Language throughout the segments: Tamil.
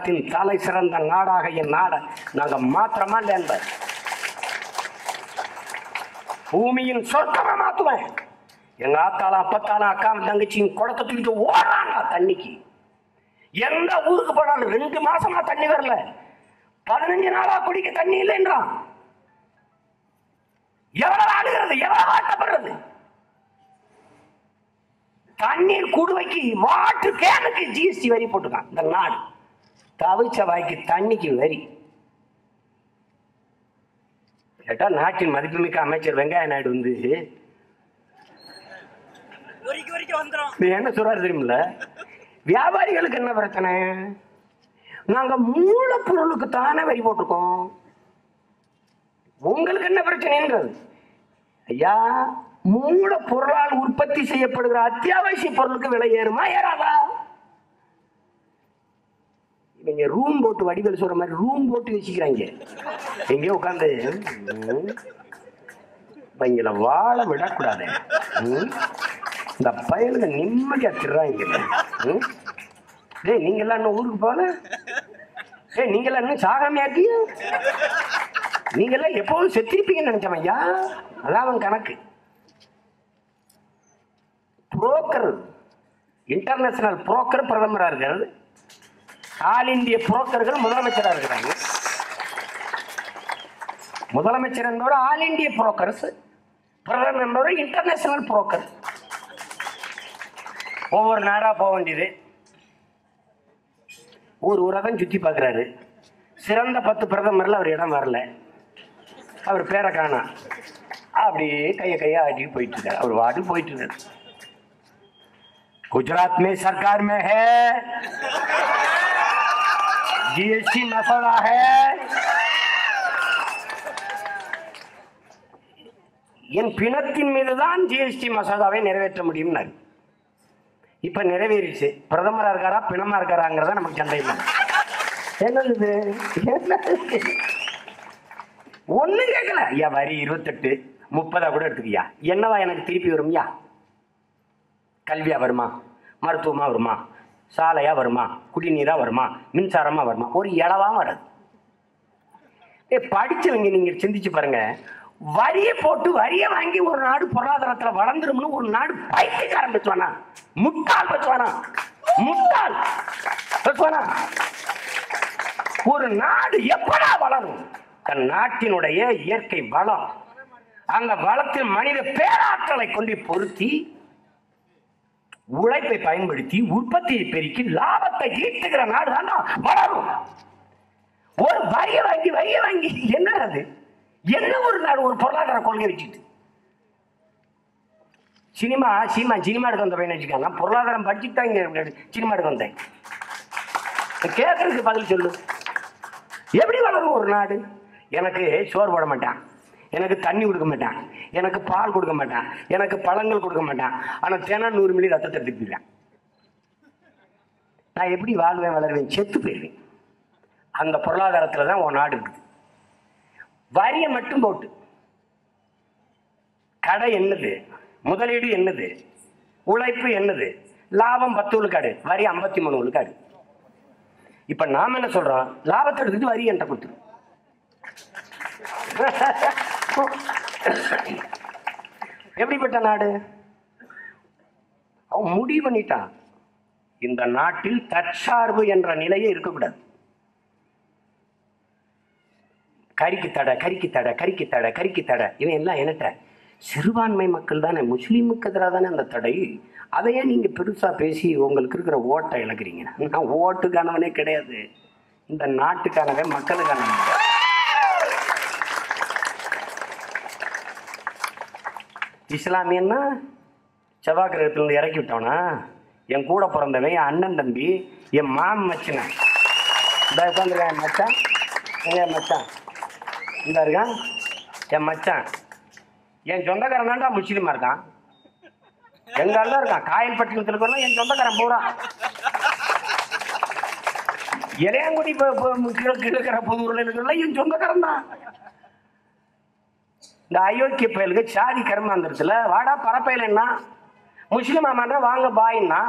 உலகத்தில் தலை சிறந்த நாடாக என் நாட நாங்க மாத்திரமா இல்ல பூமியின் சொர்க்கமா மாத்துவேன். எங்க ஆத்தாலும் அப்பத்தாலும் அக்காவும் தங்கச்சியும் குடத்தை தூக்கிட்டு ஓடுறாங்க தண்ணிக்கு. எந்த ஊருக்கு போனாலும் ரெண்டு மாசமா தண்ணி வரல. பதினஞ்சு நாளா குடிக்க தண்ணி இல்லைன்றான். எவ்வளவு ஆடுகிறது எவ்வளவு ஆட்டப்படுறது? தண்ணீர் குடுவைக்கு மாட்டு கேனுக்கு ஜிஎஸ்டி வரி போட்டுக்கான் இந்த நாடு. தவிச்ச வாய்க்கு தண்ணிக்கு வரி. கேட்டா நாட்டின் மதிப்புமிக்க அமைச்சர் வெங்கைய நாயுடு வந்து என்ன சொல்றாரு தெரியுமில்ல? வியாபாரிகளுக்கு என்ன பிரச்சனை? நாங்க மூலப்பொருளுக்கு தானே வரி போட்டிருக்கோம். உங்களுக்கு என்ன பிரச்சனைன்றது? ஐயா மூலப்பொருளால் உற்பத்தி செய்யப்படுகிற அத்தியாவசிய பொருளுக்கு விலை ஏறுமா ஏறாதா? இவங்க ரூம் போட்டு வடிவேல் சொல்ற மாதிரி ரூம் போட்டு வச்சுக்கிறாங்க. எங்கேயோ உட்காந்து இவங்கள வாழ விடக்கூடாது. இந்த பயலுங்க நிம்மதியா திர்றாங்க. ம்? டேய் நீங்க எல்லாம் இன்னும் ஊருக்கு போல ஏய் நீங்க எல்லாம் இன்னும் சாகாமையா இருக்கீங்க நீங்க எல்லாம் எப்போதும் செத்திருப்பீங்கன்னு நினைச்சோம் ஐயா. அதான் அவன் கணக்கு. புரோக்கர் இன்டர்நேஷனல் புரோக்கர் பிரதமராக இருக்கிறது ஆல் இந்திய புரோக்கர்கள் முதலமைச்சரா இருக்கிறாங்க முதலமைச்சர் என்பவர் ஆல் இந்திய புரோக்கர்ஸ் பிரதமர் என்பவர் இன்டர்நேஷனல் புரோக்கர் ஒவ்வொரு நாடா போக வேண்டியது ஊர் ஊரா தான் சுத்தி பார்க்குறாரு சிறந்த பத்து பிரதமர்ல அவர் இடம் வரல அவர் பேரை காணா அப்படியே கையை கையை ஆட்டிட்டு போயிட்டு இருக்காரு அவர் வாட்டு போயிட்டு இருக்காரு गुजरात में सरकार में है जीएसटी मसौदा है என் பிணத்தின் மீதுதான் ஜிஎஸ்டி மசோதாவை நிறைவேற்ற முடியும்னாரு இப்ப நிறைவேறிச்சு பிரதமரா இருக்காரா பிணமா இருக்காராங்கிறத நமக்கு சந்தேகம் என்னது இது? என்னது இது? ஒண்ணும் கேட்கல ஐயா வரி இருபத்தெட்டு முப்பதா கூட எடுத்துக்கியா என்னவா எனக்கு திருப்பி வரும்யா கல்வியா வருமா மருத்துவமா வருமா சாலையா வருமா? குடிநீரா வருமா? மின்சாரமா வருமா? ஒரு இளவா வராது. ஏ படிச்சவங்க நீங்க சிந்திச்சு பாருங்க. வரியை போட்டு வரியை வாங்கி ஒரு நாடு பொருளாதாரத்துல வளர்ந்துரும்னு ஒரு நாடு பைத்தியக்காரன் பேசுவானா? முட்டால் பேசுவானா? முட்டாள் பேசுவானா? ஒரு நாடு எப்படா வளரும்? தன் நாட்டினுடைய இயற்கை வளம். அந்த வளத்தில் மனித பேராற்றலை கொண்டு பொருத்தி உழைப்பை பயன்படுத்தி உற்பத்தியை பெருக்கி லாபத்தை ஈட்டுகிற நாடு தான் வளரும். ஒரு வரிய வங்கி வரிய வங்கி என்ன அது? என்ன ஒரு நாடு ஒரு பொருளாதார கொள்கை வச்சுட்டு சினிமா சினிமா சினிமா எடுக்க வந்த பையன் வச்சுக்காங்க. பொருளாதாரம் படிச்சுட்டு தான் இங்கே சினிமா எடுக்க வந்தேன். கேட்கறதுக்கு பதில் சொல்லு. எப்படி வளரும் ஒரு நாடு? எனக்கு சோறு போட மாட்டான். எனக்கு தண்ணி கொடுக்க மாட்டான். எனக்கு பால் கொடுக்க மாட்டான். எனக்கு பழங்கள் கொடுக்க மாட்டான். ஆனால் தினம் நூறு மில்லி ரத்தத்தை எடுத்துக்கிட்டேன் நான் எப்படி வாழ்வேன் வளருவேன்? செத்து போயிடுவேன். அந்த பொருளாதாரத்தில் தான் உன் நாடு இருக்குது. வரியை மட்டும் போட்டு. கடை என்னது? முதலீடு என்னது? உழைப்பு என்னது? லாபம் பத்து விழுக்காடு. வரி ஐம்பத்தி மூணு விழுக்காடு. இப்ப நாம என்ன சொல்றோம்? லாபத்தை எடுத்துட்டு வரி என்கிட்ட கொடுத்துரு. எப்படிப்பட்ட நாடு? அவன் முடிவு பண்ணிட்டான். இந்த நாட்டில் தற்சார்பு என்ற நிலையே இருக்கக்கூடாது. கறிக்கு தடை கறிக்கு தடை கறிக்கு தடை கறிக்கு தடை இவன் எல்லாம் என்னட்ட? சிறுபான்மை மக்கள் தானே முஸ்லீமுக்கு எதிராக தானே அந்த தடை? அதையே நீங்க பெருசா பேசி உங்களுக்கு இருக்கிற ஓட்டை இழக்கிறீங்க. நான் ஓட்டுக்கானவனே கிடையாது. இந்த நாட்டுக்கானவன் மக்களுக்கானவன். இஸ்லாமியன்னா செவ்வாய் கிரகத்திலிருந்து இறக்கி விட்டவனா? என் கூட பிறந்தவன் என் அண்ணன் தம்பி என் மாமன் மச்சினன் இந்த உட்காந்துருக்கேன் என் மச்சான்? என் மச்சான். இந்த இருக்கான் என் மச்சான். என் சொந்தக்காரன் தான்டா முஸ்லீமாக இருக்கான். எங்கால தான் இருக்கான். காயல் பட்டினத்தில் இருக்கலாம் என் சொந்தக்காரன் பூரா. இளையாங்குடி இப்போ கிழக்கிற புதூரில் உருளை என் சொந்தக்காரன் தான். இந்த அயோக்கிய பயலுக்கு சாதி கர்மாந்திரத்தில் வாடா பரப்பையில் என்ன? முஸ்லீம் ஆமாண்டா வாங்க பாயின்னா.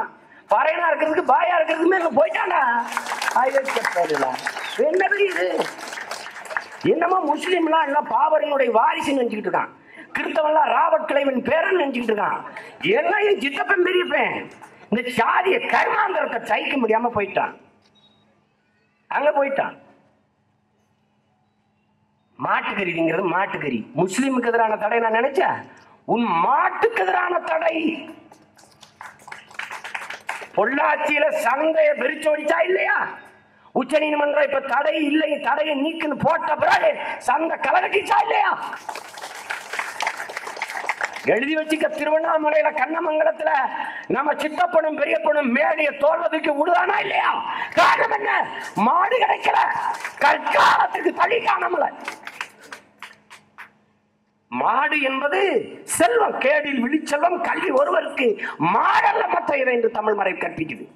பறையனா இருக்கிறதுக்கு பாயா இருக்கிறதுக்கு போயிட்டாண்டா. அயோக்கிய ஆயிரத்தி என்னது இது? என்னமோ முஸ்லீம்லாம் எல்லாம் பாபரனுடைய வாரிசு நினச்சிக்கிட்டு இருக்கான். கிறிஸ்தவன்லாம் ராபர்ட் கிளைவன் பேரன் நினச்சிக்கிட்டு இருக்கான். எல்லாம் என் சித்தப்பன் பெரியப்பேன். இந்த சாதிய கர்மாந்திரத்தை சகிக்க முடியாமல் போயிட்டான். அங்கே போயிட்டான். மாட்டுக்கறிங்கிறது மாட்டுக்கறி. முஸ்லீமுக்கு எதிரான தடை நான் நினைச்சா உன் மாட்டுக்கு எதிரான தடை. பொள்ளாச்சியில சந்தையை பிரிச்சோடிச்சா இல்லையா? உச்ச நீதிமன்றம் இப்ப தடை இல்லை தடையை நீக்குன்னு போட்ட பிறகு சந்தை கலகட்டிச்சா இல்லையா? எழுதி வச்சுக்க திருவண்ணாமலையில கண்ணமங்கலத்துல நம்ம சித்தப்பனும் பெரியப்பனும் மேடைய தோல்வதற்கு விடுதானா இல்லையா? காரணம் என்ன? மாடு கிடைக்கல. கற்காலத்துக்கு தள்ளி காணாமல. மாடு என்பது செல்வம் கேடில் விழிச்செல்வம் கல்வி ஒருவருக்கு மாடல்ல மற்ற இவை என்று தமிழ் மறை கற்பிக்குது.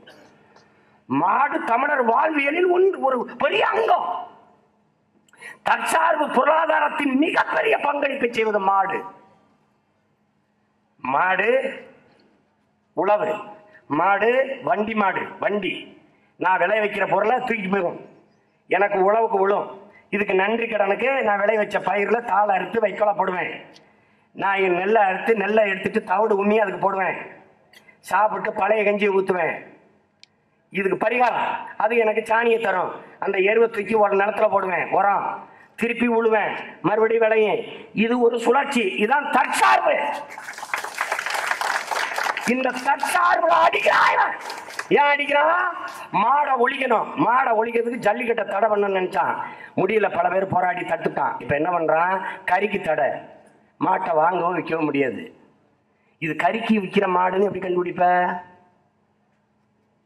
மாடு தமிழர் வாழ்வியலில் ஒன்று ஒரு பெரிய அங்கம். தற்சார்பு பொருளாதாரத்தின் மிகப்பெரிய பங்களிப்பை செய்வது மாடு. மாடு உழவு. மாடு வண்டி மாடு வண்டி. நான் விளை வைக்கிற பொருளை தூக்கிட்டு போயிடும் எனக்கு உழவுக்கு விழும். இதுக்கு நன்றி கடனுக்கு நான் விளை வச்ச பயிரில் தாளை அறுத்து வைக்கோலை போடுவேன். நான் என் நெல்லை அறுத்து நெல்லை எடுத்துட்டு தவிடு உம்மி அதுக்கு போடுவேன். சாப்பிட்டு பழைய கஞ்சியை ஊற்றுவேன் இதுக்கு பரிகாரம். அது எனக்கு சாணியை தரும். அந்த எருவை தூக்கி ஒரு நிலத்துல போடுவேன். உரம். திருப்பி விழுவேன் மறுபடியும் விளையும் இது ஒரு சுழற்சி. இதுதான் தற்சார்பு. இந்த தற்சார்புல அடிக்கிறாய் ஏன் அடிக்கிறான் மாடை ஒழிக்கணும். மாடை ஒழிக்கிறதுக்கு ஜல்லிக்கட்டை தடை பண்ணணும்னு நினைச்சான். முடியல பல பேர் போராடி தட்டுட்டான் இப்போ என்ன பண்ணுறான் கறிக்கு தடை. மாட்டை வாங்கவும் விற்கவும் முடியாது. இது கறிக்கு விற்கிற மாடுன்னு எப்படி கண்டுபிடிப்ப?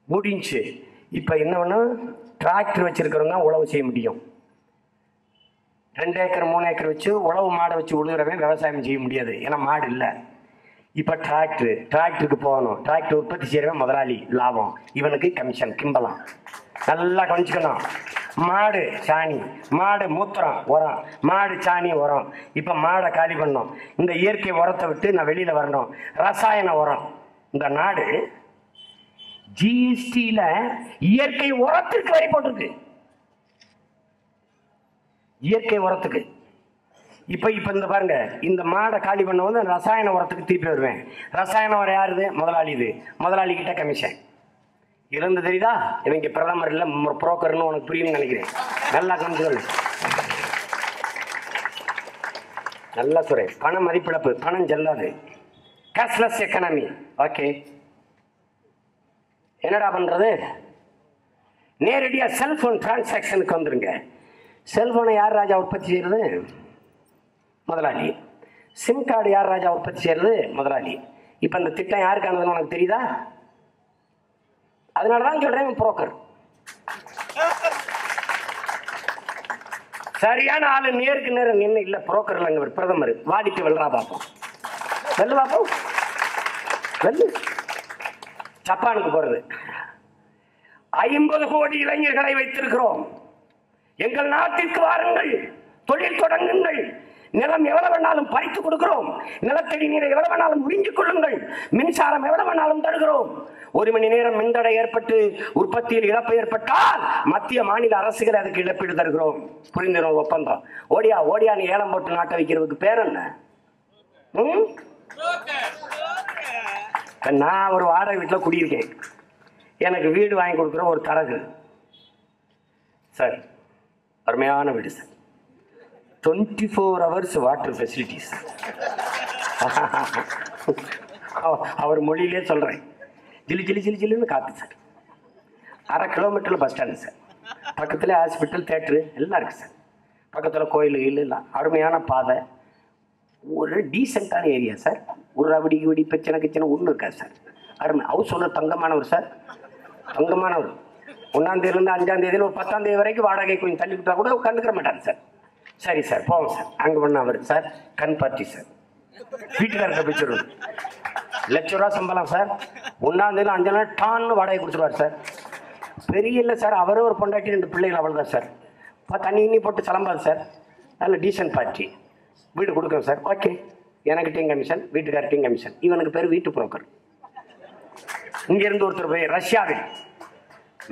முடிஞ்சு. இப்போ என்ன பண்ணும்? டிராக்டர் வச்சிருக்கிறவங்க உழவு செய்ய முடியும். ரெண்டு ஏக்கர் மூணு ஏக்கர் வச்சு உழவு மாடை வச்சு உழுகிறவன் விவசாயம் செய்ய முடியாது. ஏன்னா மாடு இல்லை. இப்போ டிராக்டர் டிராக்டருக்கு போகணும். டிராக்டர் உற்பத்தி செய்கிறவன் முதலாளி லாபம். இவனுக்கு கமிஷன் கிம்பலாம் நல்லா கவனிச்சுக்கணும். மாடு சாணி. மாடு மூத்திரம் உரம். மாடு சாணி உரம். இப்போ மாடை காலி பண்ணணும். இந்த இயற்கை உரத்தை விட்டு நான் வெளியில் வரணும். ரசாயன உரம். இந்த நாடு ஜிஎஸ்டியில் இயற்கை உரத்திற்கு வரி போட்டிருக்கு. இயற்கை உரத்துக்கு. இப்போ இப்போ இந்த பாருங்க. இந்த மாடை காலி பண்ண வந்து ரசாயன உரத்துக்கு திருப்பி வருவேன். ரசாயன உரம் யாருது? முதலாளி இது முதலாளி கிட்ட கமிஷன் இருந்து தெரியுதா? இவங்க பிரதமர் இல்லை புரோக்கர்னு உனக்கு புரியும்னு நினைக்கிறேன். நல்லா கமிஷன் நல்லா துறை பண மதிப்பிழப்பு. பணம் செல்லாது. கேஷ்லெஸ் எக்கனாமி ஓகே என்னடா பண்ணுறது நேரடியாக செல்ஃபோன் டிரான்சாக்ஷனுக்கு வந்துடுங்க செல்ஃபோனை யார் ராஜா உற்பத்தி செய்கிறது முதலாளி. சிம் கார்டு யார் ராஜா உற்பத்தி செய்யறது? முதலாளி. இப்போ இந்த திட்டம் யாருக்கானதுன்னு உனக்கு தெரியுதா? அதனால தான் சொல்றேன் புரோக்கர் சரியான ஆளு நேருக்கு நேரம் நின்று இல்ல புரோக்கர் இல்லைங்க பிரதமர். வாடிட்டு வெள்ளா பார்ப்போம் வெள்ள பார்ப்போம் வெள்ள ஜப்பானுக்கு போறது. ஐம்பது கோடி இளைஞர்களை வைத்திருக்கிறோம். எங்கள் நாட்டிற்கு வாருங்கள். தொழில் தொடங்குங்கள். நிலம் எவ்வளவு வேணாலும் பறித்து கொடுக்கிறோம். நிலத்தடி நீரை எவ்வளவு வேணாலும் உறிஞ்சிக் கொள்ளுங்கள். மின்சாரம் எவ்வளவு வேணாலும் தருகிறோம். ஒரு மணி நேரம் மின்தடை ஏற்பட்டு உற்பத்தியில் இழப்பு ஏற்பட்டால் மத்திய மாநில அரசுகள் அதுக்கு இழப்பீடு தருகிறோம். புரிந்துணர்வு ஒப்பந்தம்? ஓடியா ஓடியா நீ ஏலம் போட்டு நாட்டை வைக்கிறதுக்கு பேர் என்ன? நான் ஒரு வாடகை வீட்டில் குடியிருக்கேன். எனக்கு வீடு வாங்கி கொடுக்குற ஒரு தரகு. சார் அருமையான வீடு sir. Twenty four hours water facilities அவர் மொழியிலே சொல்கிறேன் ஜிலி ஜிலி ஜிலி ஜிலுன்னு காத்து சார். அரை கிலோமீட்டரில் பஸ் ஸ்டாண்டு சார். பக்கத்தில் ஹாஸ்பிட்டல் தேட்ரு எல்லாம் இருக்குது சார். பக்கத்தில் கோயில் இல்லைலாம் எல்லாம். அருமையான பாதை. ஒரு டீசெண்டான ஏரியா சார். ஒரு ரவடி கிவடி பிரச்சனை கிச்சனை ஒன்றும் இருக்காது சார். அருமை. ஹவுஸ் ஓனர் தங்கமானவர் சார். தங்கமானவர். ஒன்றாம் தேதியிலேருந்து அஞ்சாம் தேதியில் ஒரு பத்தாம் தேதி வரைக்கும் வாடகை கொஞ்சம் தள்ளி விட்டால் கூட கண்டுக்கிற மாட்டார் சார். சரி சார் போவோம் சார். அங்கே பண்ண அவர் சார் கண் பார்ட்டி சார். வீட்டுக்காரர்கிட்ட பிடிச்சிருவோம் லட்ச ரூபா சம்பளம் சார். ஒன்றாந்தேதி அஞ்சு நாள் டான்னு வாடகை கொடுத்துருவார் சார். பெரிய இல்லை சார் அவரே ஒரு பொண்டாட்டி ரெண்டு பிள்ளைகள் அவள் தான் சார் தண்ணி இன்னி போட்டு சிலம்பாது சார். நல்ல டீசன்ட் பார்ட்டி வீடு கொடுக்குறோம் சார். ஓகே எனக்கிட்டையும் கமிஷன் வீட்டுக்கார்ட்டையும் கமிஷன் இவனுக்கு பேர் வீட்டு புரோக்கர் இங்கேருந்து ஒருத்தர் போய் ரஷ்யாவில்.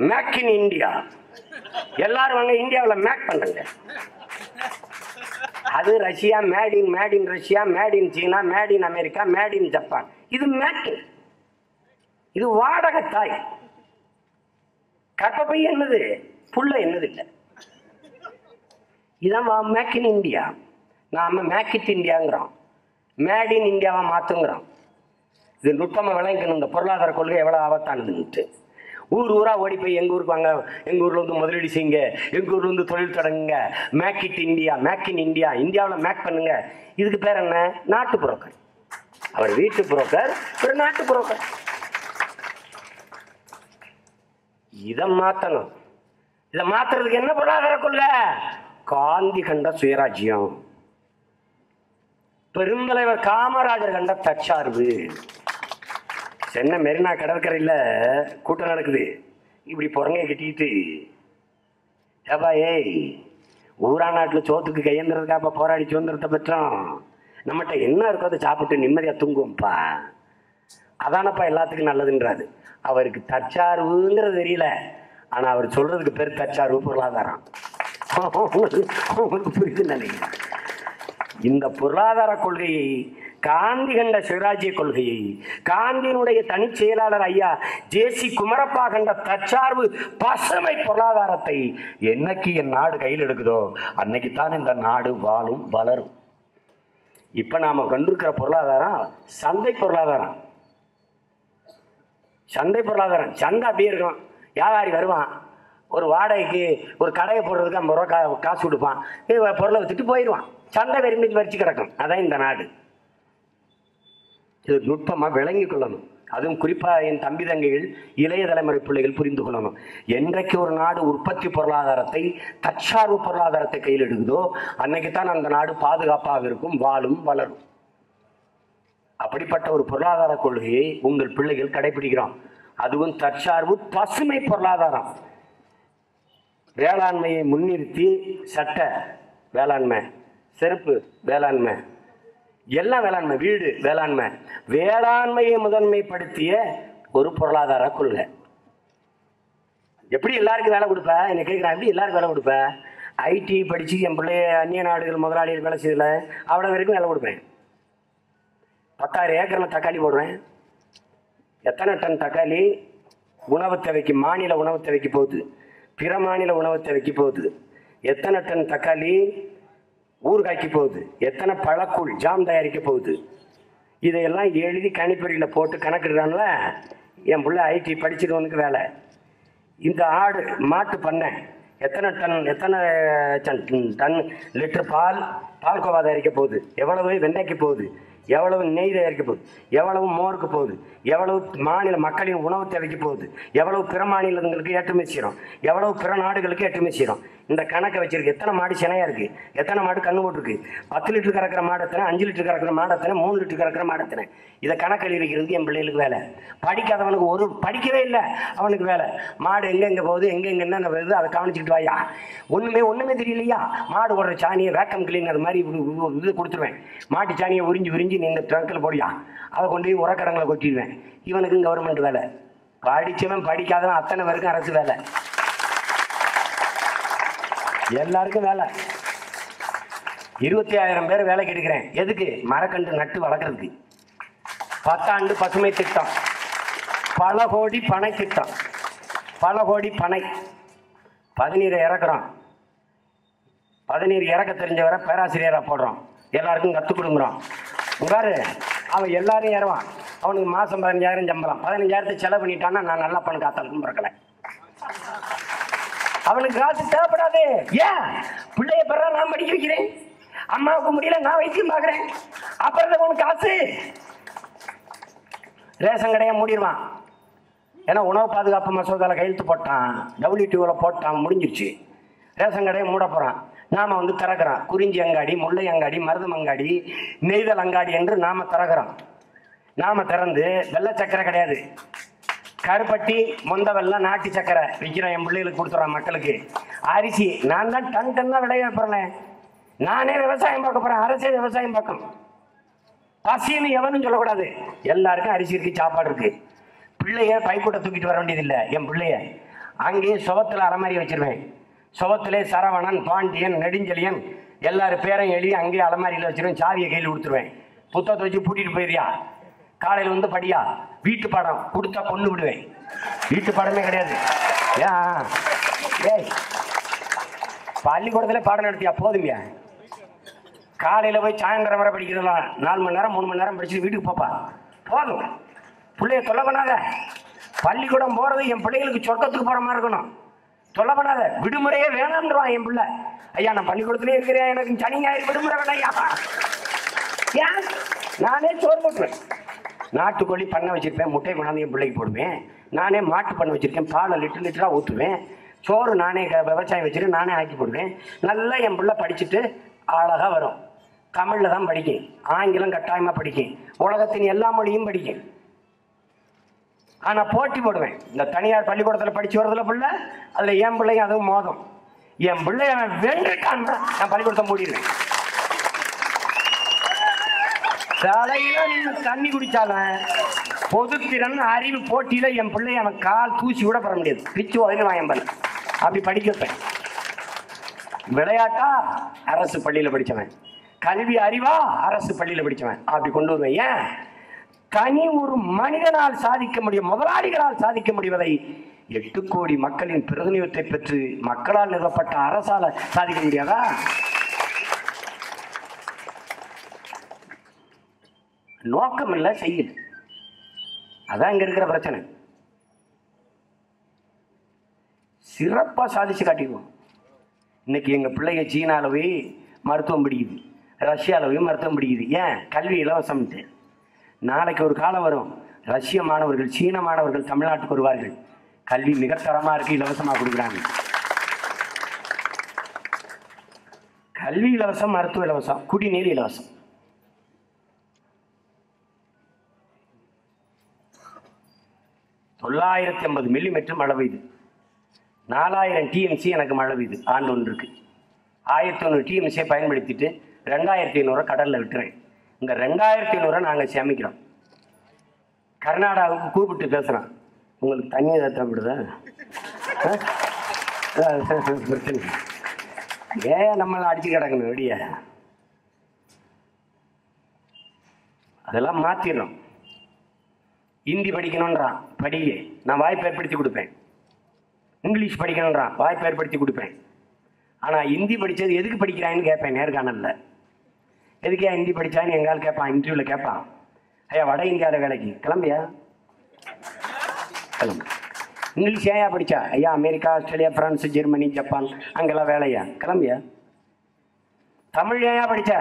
மேக் இன் இந்தியா எல்லாரும் வாங்க இந்தியாவில் மேக் பண்ணுங்க. அது Russia made in made in Russia made in China made in America made in Japan. இது மேட் இது வாடகை தாய் கற்பப்பை என்னது? புள்ள என்னது இல்லை. இதான் மேக் இன் இந்தியா நாம மேக் இட் இந்தியாங்கிறோம் மேட் இன் இந்தியாவை மாத்துங்கிறோம். இது நுட்பமாக விளங்கிக்கணும். இந்த பொருளாதார கொள்கை எவ்வளோ ஆபத்தானதுன்ட்டு ஊர் ஊராக ஓடி போய் எங்கள் ஊருக்கு வாங்க? எங்கள் ஊரில் வந்து முதலீடு செய்யுங்க. எங்கள் ஊரில் வந்து தொழில் தொடங்குங்க. Make it India make in India இந்தியாவில் மேக் பண்ணுங்க. இதுக்கு பேர் என்ன? நாட்டு புரோக்கர். அவர் வீட்டு புரோக்கர் ஒரு நாட்டு புரோக்கர். இதை மாற்றணும் இதை மாற்றுறதுக்கு என்ன பொருளாதார கொள்கை? காந்தி கண்ட சுயராஜ்யம். பெருந்தலைவர் காமராஜர் கண்ட தற்சார்பு. சென்னை மெரினா கடற்கரையில் கூட்டம் நடக்குது. இப்படி புறங்க கட்டிக்கிட்டு ஏப்பா ஏய் ஊரா நாட்டில் சோத்துக்கு கையேந்திரதுக்காப்பா போராடி சுதந்திரத்தை பெற்றோம். நம்மகிட்ட என்ன இருக்கோ அதை சாப்பிட்டு நிம்மதியாக தூங்குவோம்ப்பா. அதானப்பா எல்லாத்துக்கும் நல்லதுன்றாரு. அவருக்கு தற்சார்புங்கிறது தெரியல. ஆனால் அவர் சொல்கிறதுக்கு பேர் தற்சார்பு பொருளாதாரம். உங்களுக்கு புரியுதுன்னு நினைக்கிறேன். இந்த பொருளாதார கொள்கையை காந்தி கண்ட சுயராஜ்ய கொள்கையை காந்தியினுடைய தனிச் செயலாளர் ஐயா ஜேசி குமரப்பா கண்ட தற்சார்பு பசுமை பொருளாதாரத்தை என்னைக்கு என் நாடு கையில் எடுக்குதோ அன்னைக்கு தான் இந்த நாடு வாழும் வளரும். இப்ப நாம கண்டிருக்கிற பொருளாதாரம் சந்தை பொருளாதாரம். சந்தை பொருளாதாரம். சந்தை அப்படியே இருக்கும். வியாபாரி வருவான். ஒரு வாடகைக்கு ஒரு கடையை போடுறதுக்கு ஐம்பது ரூபா கா- காசு கொடுப்பான். பொருளை வச்சுட்டு போயிடுவான். சந்தை வெறுமைக்கு வரிச்சு கிடக்கும். அதான் இந்த நாடு. இது நுட்பமாக விளங்கி கொள்ளணும். அதுவும் குறிப்பாக என் தம்பி தங்கைகள் இளைய தலைமுறை பிள்ளைகள் புரிந்து கொள்ளணும். என்றைக்கு ஒரு நாடு உற்பத்தி பொருளாதாரத்தை தற்சார்பு பொருளாதாரத்தை கையில் எடுக்குதோ அன்னைக்கு தான் அந்த நாடு பாதுகாப்பாக இருக்கும் வாழும் வளரும். அப்படிப்பட்ட ஒரு பொருளாதார கொள்கையை உங்கள் பிள்ளைகள் கடைபிடிக்கிறோம் அதுவும் தற்சார்பு பசுமை பொருளாதாரம். வேளாண்மையை முன்னிறுத்தி சட்ட வேளாண்மை செருப்பு வேளாண்மை எல்லாம் வேளாண்மை வீடு வேளாண்மை வேளாண்மையை முதன்மைப்படுத்திய ஒரு பொருளாதார கொள்கை. எப்படி எல்லாருக்கும் வேலை கொடுப்ப? என்ன கேட்குறேன் எப்படி எல்லாருக்கும் வேலை கொடுப்ப? ஐடி படித்து என் பிள்ளைய அந்நிய நாடுகள் முதலாளிகள் வேலை செய்யல. அவ்வளோ வரைக்கும் வேலை கொடுப்பேன். பத்தாயிரம் ஏக்கரில் தக்காளி போடுவேன் எத்தனை டன் தக்காளி? உணவு தேவைக்கு மாநில உணவு தேவைக்கு போகுது. பிற மாநில உணவு தேவைக்கு போகுது. எத்தனை டன் தக்காளி? ஊறுகாய்க்கு போகுது. எத்தனை பழக்கூழ் ஜாம் தயாரிக்க போகுது. இதையெல்லாம் எழுதி கணிப்பொறியில் போட்டு கணக்கிடுறான்ல என் பிள்ளை ஐடி படிச்சிருவனுக்கு வேலை. இந்த ஆடு மாட்டு பண்ணை எத்தனை டன் எத்தனை டன் டன் லிட்டர் பால் பால்கோவா தயாரிக்க போகுது. எவ்வளவு வெண்டைக்கு போகுது. எவ்வளவு நெய் தயாரிக்க போகுது? எவ்வளவு மோருக்கு போகுது? எவ்வளவு மாநில மக்களின் உணவு தேவைக்கு போகுது? எவ்வளவு பிற மாநிலங்களுக்கு ஏற்றுமதி செய்கிறோம் எவ்வளவு பிற நாடுகளுக்கு ஏற்றுமதி செய்கிறோம் இந்த கணக்கை வச்சிருக்கு. எத்தனை மாடு சினையா இருக்கு? எத்தனை மாடு கண்ணு போட்டிருக்கு? பத்து லிட்டர் கறக்கிற மாடத்தனை அஞ்சு லிட்டர் கறக்கிற மாடத்தனை மூணு லிட்டர் கறக்கிற மாடத்தனை இதை கணக்கு எழுதிக்கிறது என் பிள்ளைகளுக்கு வேலை. படிக்காதவனுக்கு ஒரு படிக்கவே இல்லை. அவனுக்கு வேலை. மாடு எங்கெங்கே போகுது? எங்க எங்க என்னென்ன வருது? அதை கவனிச்சுக்கிட்டு வாயா. ஒண்ணுமே ஒண்ணுமே தெரியலையா? மாடு ஓடுற சாணியை வேக்கம் கிளீனர் மாதிரி இது- இது கொடுத்துருவேன். மாட்டு சாணியை உறிஞ்சி உறிஞ்சி நீங்கள் ட்ரக்கில் போடியா? அதை கொண்டு போய் உரக்கடங்களை கொட்டிடுவேன். இவனுக்கும் கவர்மெண்ட் வேலை. படிச்சவன் படிக்காதவன் அத்தனை பேருக்கும் அரசு வேலை. எல்லாருக்கும் வேலை. இருபத்தி ஆயிரம் பேர் வேலைக்கு எடுக்கிறேன் எதுக்கு? மரக்கன்று நட்டு வளர்க்குறதுக்கு. பத்தாண்டு பசுமை திட்டம். பல கோடி பனை திட்டம். பல கோடி பனை பதினீரை இறக்குறோம். பதினீர் இறக்க தெரிஞ்சவரை பேராசிரியராக போடுறோம். எல்லாருக்கும் கற்றுக் கொடுக்குறோம். பாரு அவன் எல்லாரும் ஏறுவான். அவனுக்கு மாதம் பதினஞ்சாயிரம் சம்பளம். பதினஞ்சாயிரத்தை செலவு பண்ணிட்டான்னா நான் நல்லா பண்ண காத்தாலும் பிறக்கலை அவனுக்கு காசு தேவைப்படாது. ஏன் பிள்ளைய பெற நான் படிக்க வைக்கிறேன். அம்மாவுக்கு முடியல நான் வைத்தியம் பார்க்குறேன். அப்புறம் உனக்கு காசு? ரேஷன் கடையை மூடிடுவான். ஏன்னா உணவு பாதுகாப்பு மசோதாவில் கையெழுத்து போட்டான். டபிள்யூடிஓவில் போட்டான் முடிஞ்சிருச்சு. ரேஷன் கடையை மூட போகிறான் நாம் வந்து திறக்கிறோம் குறிஞ்சி அங்காடி முல்லை அங்காடி மருதம் அங்காடி நெய்தல் அங்காடி என்று நாம் திறக்கிறோம் நாம் திறந்து வெள்ளை சக்கரை கிடையாது. கருப்பட்டி மொந்த வெள்ளம் நாட்டு சக்கரை விற்கிறோம் என் பிள்ளைகளுக்கு கொடுத்துறோம் மக்களுக்கு. அரிசி நான் தான் டன் டன் தான் விளைய போகிறேன் நானே விவசாயம் பார்க்க போகிறேன் அரசே விவசாயம் பார்க்கும். பசின்னு எவனும் சொல்லக்கூடாது. எல்லாருக்கும் அரிசி இருக்கு சாப்பாடு இருக்கு. பிள்ளைய பைக்கூட்ட தூக்கிட்டு வர வேண்டியதில்லை. என் பிள்ளைய அங்கேயே சுவத்துல மாதிரி வச்சிருவேன். சுவத்திலே சரவணன் பாண்டியன் நெடுஞ்செழியன் எல்லாரும் பேரையும் எழுதி அங்கேயே அலமாரியில் வச்சிருவேன் சாவியை கையில் கொடுத்துருவேன். புத்தகத்தை வச்சு பூட்டிட்டு போயிடுறியா? காலையில் வந்து படியா? வீட்டு பாடம் கொடுத்தா கொண்டு விடுவேன். வீட்டு பாடமே கிடையாது. ஏன்? ஏய் பள்ளிக்கூடத்தில் பாடம் நடத்தியா? போதுமியா. காலையில் போய் சாயந்தரம் வரை படிக்கிறதெல்லாம் நாலு மணி நேரம் மூணு மணி நேரம் படிச்சுட்டு வீட்டுக்கு போப்பா. போதும். பிள்ளைய தொல்லை பண்ணாத. பள்ளிக்கூடம் போகிறது என் பிள்ளைகளுக்கு சொர்க்கத்துக்கு போகிற மாதிரி இருக்கணும். சொல்லப்படாத. பண்ணாத விடுமுறையே வேணான்றான் என் பிள்ளை. ஐயா நான் பள்ளிக்கூடத்துலேயே இருக்கிறேன். எனக்கு சனி ஞாயிறு விடுமுறை வேணாம் ஐயா. ஏன்? நானே சோறு போட்டுருவேன். நாட்டுக்கோழி பண்ணை வச்சிருப்பேன். முட்டை கொண்டாந்து என் பிள்ளைக்கு போடுவேன். நானே மாட்டு பண்ணை வச்சிருக்கேன். பாலை லிட்டர் லிட்டராக ஊற்றுவேன் சோறு நானே க- விவசாயம் வச்சுட்டு நானே ஆக்கி போடுவேன். நல்லா என் பிள்ளை படிச்சுட்டு அழகாக வரும். தமிழில் தான் படிக்கும். ஆங்கிலம் கட்டாயமாக படிக்கும். உலகத்தின் எல்லா மொழியும் படிக்கும். ஆனால் போட்டி போடுவேன். இந்த தனியார் பள்ளிக்கூடத்தில் படிச்சு வரதுல பிள்ளை அதில் என் பிள்ளையும் அதுவும் மோதம். என் பிள்ளைய அவன் வென்றுட்டான். நான் பள்ளிக்கூடத்தை மூடிடுவேன். தலையில நின்று தண்ணி குடிச்சாலும் பொதுத்திறன் அறிவு போட்டியில என் பிள்ளைய அவன் கால் தூசி கூட பெற முடியாது. பிச்சு உதவிடுவான் என் பள்ளி அப்படி படிக்க வைப்பேன். விளையாட்டா அரசு பள்ளியில படிச்சவன். கல்வி அறிவா அரசு பள்ளியில படிச்சவன். அப்படி கொண்டு வருவேன். ஏன்? தனி ஒரு மனிதனால் சாதிக்க முடியும் முதலாளிகளால் சாதிக்க முடிவதை எட்டு கோடி மக்களின் பிரதிநிதித்துவத்தை பெற்று மக்களால் நிறுவப்பட்ட அரசால சாதிக்க முடியாதா? நோக்கம் இல்லை செய்யுது அதான் இங்க இருக்கிற பிரச்சனை. சிறப்பா சாதிச்சு காட்டிடுவோம். இன்னைக்கு எங்க பிள்ளைங்க சீனால போய் மருத்துவம் பிடிக்குது ரஷ்யாவில் போய் மருத்துவம் பிடிக்குது. ஏன்? கல்வி இலவசம்ட்டு. நாளைக்கு ஒரு காலம் வரும். ரஷ்ய மாணவர்கள் சீன மாணவர்கள் தமிழ்நாட்டுக்கு வருவார்கள். கல்வி மிக தரமாக இருக்கு இலவசமாக கொடுக்குறாங்க. கல்வி இலவசம் மருத்துவ இலவசம் குடிநீர் இலவசம். தொள்ளாயிரத்தி ஐம்பது மில்லிமீட்டர் மழை பெய்யுது. நாலாயிரம் டிஎம்சி எனக்கு மழை பெய்யுது ஆண்டு ஒன்றுக்கு. ஆயிரத்தி ஒன்று டிஎம்சியை பயன்படுத்திட்டு ரெண்டாயிரத்தி ஐநூறு கடலில் விட்டுறேன். இங்கே ரெண்டாயிரத்தி ஐநூறுவா நாங்கள் சேமிக்கிறோம். கர்நாடகாவுக்கு கூப்பிட்டு பேசுகிறோம் உங்களுக்கு தண்ணி ஏதாவது தேவைப்படுதா? ஆ? பிரச்சனை ஏன் நம்மளை அடிச்சு கிடக்கணும்? வெளியே அதெல்லாம் மாற்றிடுறோம் ஹிந்தி படிக்கணுன்றான் படியே நான் வாய்ப்பு ஏற்படுத்தி கொடுப்பேன். இங்கிலீஷ் படிக்கணுன்றான் வாய்ப்பு ஏற்படுத்தி கொடுப்பேன். ஆனால் ஹிந்தி படித்தது எதுக்கு படிக்கிறான்னு கேட்பேன் நேர்காணலில். எதுக்கே ஹிந்தி படித்தான்னு எங்கால் கேட்பான் இன்டர்வியூவில் கேட்பான். ஐயா வட இந்தியாவில் வேலைக்கு கிளம்பியா? கிளம்பு. இங்கிலீஷ் ஏயா படித்தா ஐயா America Australia France Germany Japan அங்கெல்லாம் வேலையா? கிளம்பியா? தமிழ் ஏயா படித்த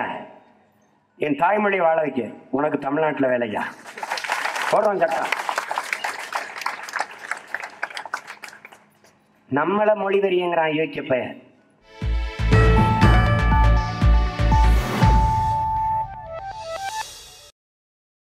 என் தாய்மொழி வாழ வைக்க. உனக்கு தமிழ்நாட்டில் வேலையா? போடுறோம் சட்டம் நம்மளை மொழி தெரியுங்கிறான் யோக்கிய பையன்.